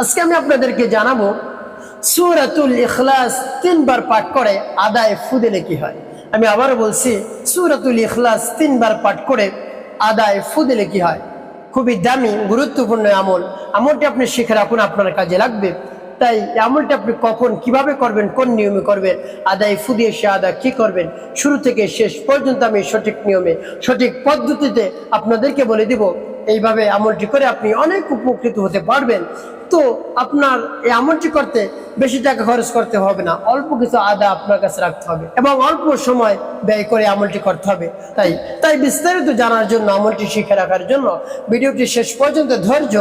আজকে আমি আপনাদেরকে জানাব, সুরাতুল ইখলাস তিনবার পাঠ করে আদায় ফু দিলে কি হয়। আমি আবারও বলছি, সুরাতুল ইখলাস তিনবার পাঠ করে আদায় ফু দিলে কি হয়। খুবই দামি, গুরুত্বপূর্ণ আমল। আমলটি আপনি শিখে রাখুন, আপনার কাজে লাগবে। তাই আমলটি আপনি কখন, কীভাবে করবেন, কোন নিয়মে করবেন, আদায় ফু দিয়ে সে আদা কি করবেন, শুরু থেকে শেষ পর্যন্ত আমি সঠিক নিয়মে, সঠিক পদ্ধতিতে আপনাদেরকে বলে দিব। এইভাবে আমলটি করে আপনি অনেক উপকৃত হতে পারবেন। আপনার এই আমলটি করতে বেশি টাকা খরচ করতে হবে না। অল্প কিছু আদা আপনার কাছে রাখতে হবে এবং অল্প সময় ব্যয় করে আমলটি করতে হবে। তাই তাই বিস্তারিত জানার জন্য, আমলটি শিখে রাখার জন্য ভিডিওটি শেষ পর্যন্ত ধৈর্য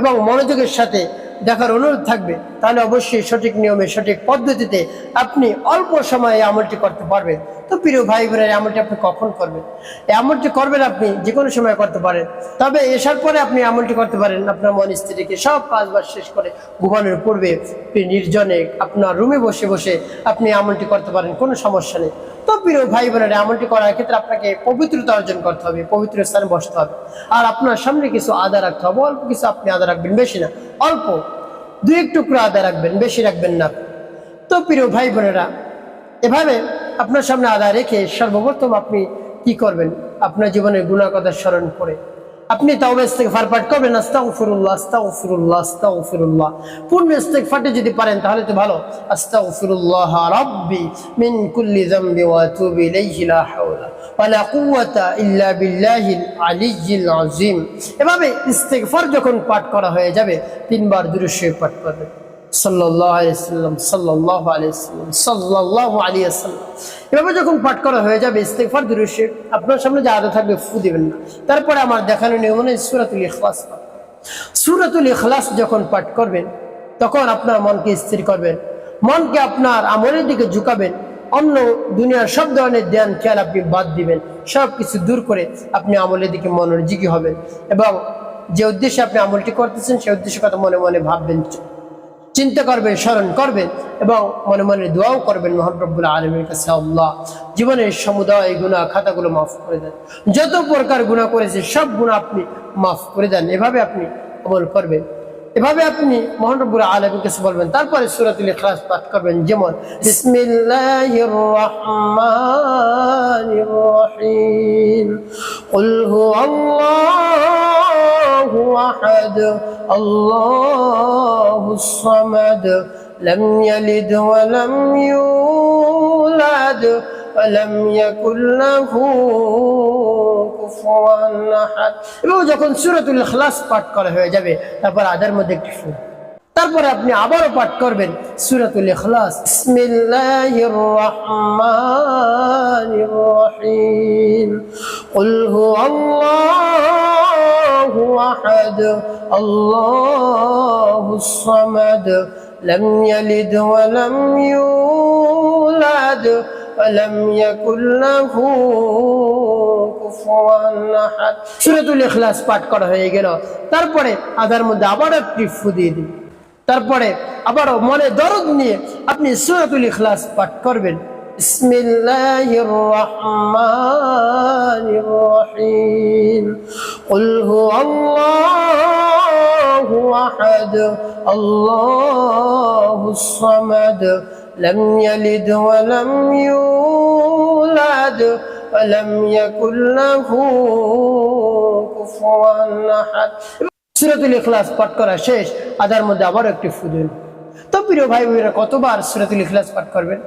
এবং মনোযোগের সাথে দেখার অনুরোধ থাকবে, তাহলে অবশ্যই সঠিক নিয়মে, সঠিক পদ্ধতিতে আপনি অল্প সময়ে আমলটি করতে পারবেন। তো প্রিয় ভাই বোনের, আমলটি আপনি কখন করবেন? এই আমলটি করবেন আপনি যে কোনো সময় করতে পারেন। তবে এসার পরে আপনি আমলটি করতে পারেন, আপনার মন স্ত্রীকে সব কাজবাজ শেষ করে ঘুমানোর পূর্বে নির্জনে আপনার রুমে বসে বসে আপনি আমলটি করতে পারেন, কোনো সমস্যা নেই। তো প্রিয় ভাই বোনেরা, এমনটি করার ক্ষেত্রে আপনাকে পবিত্রতা অর্জন করতে হবে, পবিত্র স্থানে বসতে হবে। আর আপনার সামনে কিছু আদা রাখতে হবে, অল্প কিছু আপনি আদা রাখবেন, বেশি না, অল্প দু এক টুকরো আদা রাখবেন, বেশি রাখবেন না। তো প্রিয় ভাই বোনেরা, এভাবে আপনার সামনে আদা রেখে সর্বপ্রথম আপনি কি করবেন? আপনার জীবনের গুণার স্মরণ করে আপনি তাওবা ইস্তেগফার পাঠ করবেন, আস্তাগফিরুল্লাহ আস্তাগফিরুল্লাহ আস্তাগফিরুল্লাহ। পূর্ণ ইস্তেগফারটি যদি পারেন, তাহলে তো ভালো। আস্তাগফিরুল্লাহ রাব্বি মিন কুল্লি যামবি ওয়া আতুবু ইলাইহি, লা হাওলা ওয়ালা কুওয়াতা ইল্লা বিল্লাহিল আলিয়্যিল আযীম। এভাবে ইস্তেগফার যখন পাঠ করা হয়ে যাবে, তিনবার দুরূদ শরীফ পাঠ করবেন। এভাবে যখন পাঠ করা হয়ে যাবে আপনার সামনে যে থাকবে, ফু না। তারপরে আমার দেখানো নিয়ম সূরাতুল ইখলাস সূরাতুল ইখলাস যখন পাঠ করবেন, তখন আপনার মনকে স্থির করবেন, মনকে আপনার আমলের দিকে ঝুঁকাবেন, অন্য দুনিয়ার সব ধরনের ধ্যান, খেয়াল আপনি বাদ দিবেন সব কিছু দূর করে আপনি আমলের দিকে মনোযোগী হবেন। এবং যে উদ্দেশ্যে আপনি আমলটি করতেছেন সেই উদ্দেশ্যের কথা মনে মনে ভাববেন। চিন্তা করবে, স্মরণ করবেন এবং মনে মনে দোয়াও করবেন মহানরবুল্লাহ আলমের কাছে, আল্লাহ জীবনের সমুদায় গুণা খাতাগুলো মাফ করে দেন। যত প্রকার গুণা করেছে, সব গুণা আপনি মাফ করে দেন। এভাবে আপনি অমল করবেন। এভাবে আপনি মহানবুর আলমীর কাছে বলবেন। তারপরে সুরাতুল খাস পাঠ করবেন। যেমন الله أحد الله الصمد لم يلد ولم يولد ولم يكن له কুফুয়া আহাদ এবং যখন সূরাতুল ইখলাস পাঠ করা হয়ে যাবে তারপর আদার মধ্যে একটি সুর তারপরে আপনি আবারও পাঠ করবেন সূরাতুল ইখলাস বিসমিল্লাহির রহমানির রহিম قل هو الله احد الله الصمد لم يلد ولم يولد ولم يكن له সুরাতুল ইখলাস পাঠ করা হয়ে গেল তারপরে আধার মধ্যে আবার একটি ফু দিয়ে দিন তারপরে আবারও মনে দরদ নিয়ে আপনি সুরাতুল ইখলাস পাঠ করবেন بسم الله الرحمن الرحيم قل هو الله أحد الله الصمد لم يلد ولم يولد ولم يكن له كفوا أحد সুরাতুল ইখলাস পাঠ করা শেষ আদার মধ্যে আবার একটি ফুদুল তো প্রিয় ভাই বোনেরা কতবার সুরাতুল ইখলাস পাঠ করবেন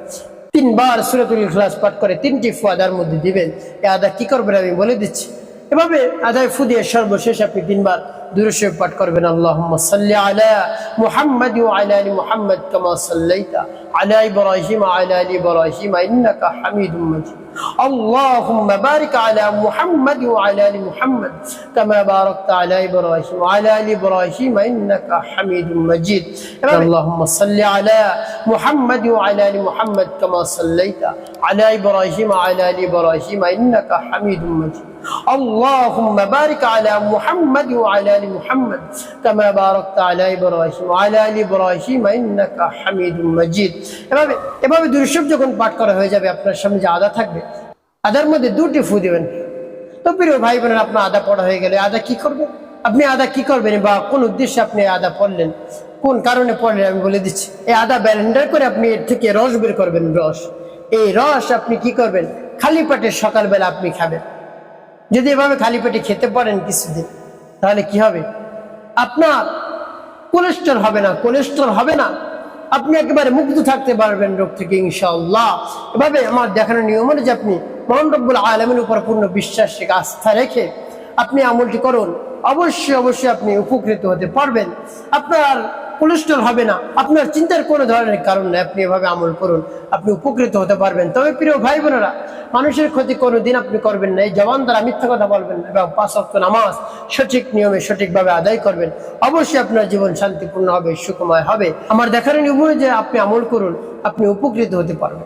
তিনবার সুরাতুল ইখলাস পাঠ করে তিনটি ফু আদার মধ্যে দিবেন এ আদা কি করবেন আমি বলে দিচ্ছি এভাবে আদায় ফুদিয়ে সর্বশেষ আপনি তিনবার দুরুশে পাঠ করবেন আল্লাহুম্মা সাল্লি আলা মুহাম্মাদ ওয়া আলা আলি মুহাম্মাদ কামা সাল্লাইতা আলা ইব্রাহিম ওয়া আলা আলি ইব্রাহিম ইন্নাকা হামিদুম মাজিদ اللهم بارك على محمد وعلى ال محمد كما باركت على ابراهيم وعلى ال ابراهيم انك حميد مجيد اللهم صل على محمد وعلى ال محمد كما صليت على ابراهيم وعلى ال ابراهيم انك حميد مجيد اللهم بارك على محمد وعلى ال محمد كما باركت على ابراهيم وعلى ال ابراهيم انك حميد مجيد এভাবে এভাবে দুরুশব যখন পাঠ করা হয়ে যাবে আপনার সামনে যে আদা থাকবে আদার মধ্যে দুটি ফু দিবেন তো প্রিয় ভাই বোনের আপনার আদা পড়া হয়ে গেলে আদা কি করবেন আপনি আদা কি করবেন বা কোন উদ্দেশ্যে আপনি আদা পড়লেন কোন কারণে পড়লে আমি বলে দিচ্ছি এই আদা ব্যালেন্ডার করে আপনি এর থেকে রস বের করবেন রস এই রস আপনি কি করবেন খালি পেটে সকালবেলা আপনি খাবেন যদি এভাবে খালি পেটে খেতে পারেন কিছুদিন তাহলে কি হবে? আপনার কোলেস্ট্রল হবে না কোলেস্ট্রল হবে না। আপনি একেবারে মুক্ত থাকতে পারবেন রোগ থেকে, ইনশাআল্লাহ। এভাবে আমার দেখানোর নিয়ম যে আপনি মহান আলমের উপর পূর্ণ বিশ্বাস রেখে, আস্থা রেখে আপনি আমলটি করুন। অবশ্যই অবশ্যই আপনি উপকৃত হতে পারবেন। আপনার কোলেস্ট্রল হবে না। আপনার চিন্তার কোনো ধরনের কারণ নেই, আপনি এভাবে আমল করুন। আপনি উপকৃত হতে পারবেন। তবে প্রিয় ভাই বোনেরা মানুষের ক্ষতি কোনো দিন আপনি করবেন না। এই জবান দ্বারা মিথ্যা কথা বলবেন এবং পাঁচ অক্ট নামাজ সঠিক নিয়মে সঠিকভাবে আদায় করবেন। অবশ্যই আপনার জীবন শান্তিপূর্ণ হবে, সুখময় হবে। আমার দেখার নিয়ম যে আপনি আমল করুন, আপনি উপকৃত হতে পারবেন।